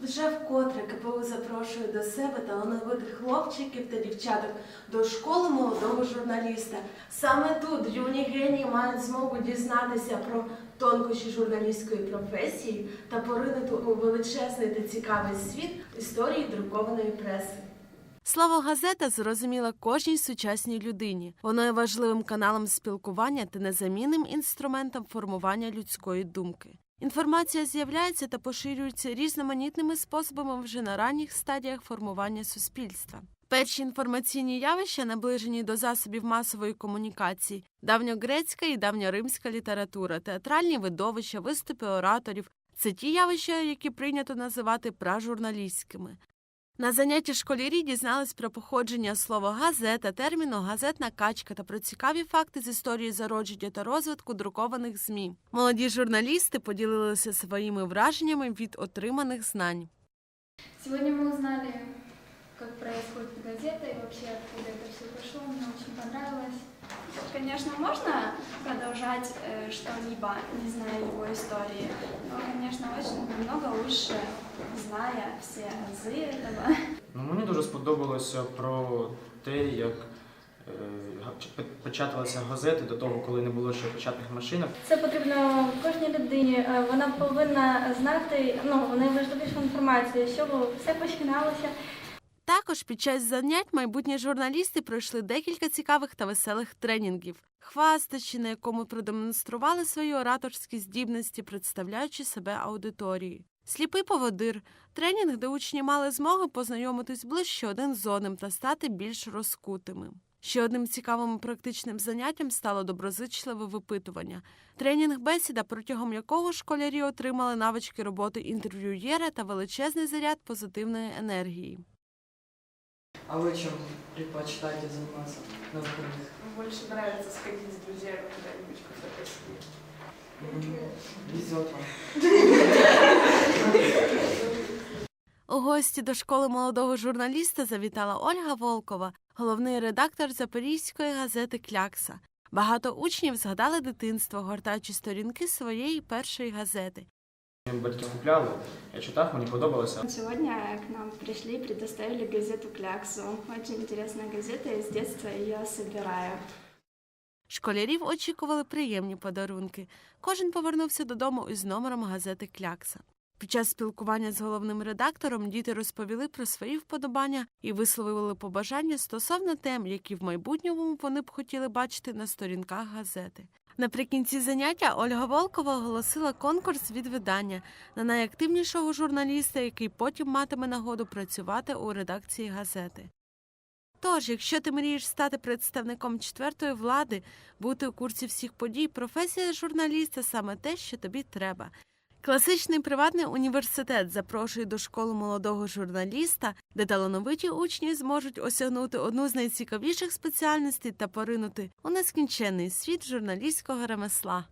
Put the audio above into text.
Вже вкотре КПУ запрошує до себе талановитих хлопчиків та дівчаток до школи молодого журналіста. Саме тут юні генії мають змогу дізнатися про тонкощі журналістської професії та поринути у величезний та цікавий світ історії друкованої преси. Слово газета зрозуміла кожній сучасній людині. Воно є важливим каналом спілкування та незамінним інструментом формування людської думки. Інформація з'являється та поширюється різноманітними способами вже на ранніх стадіях формування суспільства. Перші інформаційні явища наближені до засобів масової комунікації, давньогрецька і давньоримська література, театральні видовища, виступи ораторів це ті явища, які прийнято називати пражурналістськими. На занятті школярі дізнались про походження слова газета, терміну газетна качка та про цікаві факти з історії зародження та розвитку друкованих ЗМІ. Молоді журналісти поділилися своїми враженнями від отриманих знань. Сьогодні ми узнали, як происходит газета і вообще откуда это все пошло. Мені дуже понравилось Конечно, можно продолжать э, что-либо, не зная его истории, но, конечно, очень намного лучше, зная все азы этого. Ну, мені дуже сподобалося про те, як е, га- п- печаталися газети до того, коли не було ще печатних машинок. Це потрібно кожній людині. Е, Вона повинна знати ну, найважливішу інформацію, з чого все починалося. також під час занять майбутні журналісти пройшли декілька цікавих та веселих тренінгів, хвастачі, на якому продемонстрували свої ораторські здібності, представляючи себе аудиторії. Сліпий поводир тренінг, де учні мали змогу познайомитись ближче один з одним та стати більш розкутими. Ще одним цікавим практичним заняттям стало доброзичливе випитування. Тренінг бесіда, протягом якого школярі отримали навички роботи інтерв'юєра та величезний заряд позитивної енергії. А вы чем предпочитаете заниматься на выходных? Больше нравится сходить с друзьями куда-нибудь в кафе посидеть. Мгм. Везет вам. У гості до школи молодого журналіста завітала Ольга Волкова, головний редактор Запорізької газети Клякса. Багато учнів згадали дитинство, гортаючи сторінки своєї першої газети. Батьки купляли, я читав, мені подобалося. Сегодня к нам пришли и предоставили газету «Кляксу». Очень интересная газета, я с детства ее собираю. Школярів очікували приємні подарунки. Кожен повернувся додому із номером газети Клякса. Під час спілкування з головним редактором діти розповіли про свої вподобання і висловили побажання стосовно тем, які в майбутньому вони б хотіли бачити на сторінках газети. Наприкінці заняття Ольга Волкова оголосила конкурс від видання на найактивнішого журналіста, який потім матиме нагоду працювати у редакції газети. Тож, якщо ти мрієш стати представником четвертої влади, бути у курсі всіх подій, професія журналіста саме те, що тобі треба. Класичний приватний університет запрошує до школи молодого журналіста, де талановиті учні зможуть осягнути одну з найцікавіших спеціальностей та поринути у нескінченний світ журналістського ремесла.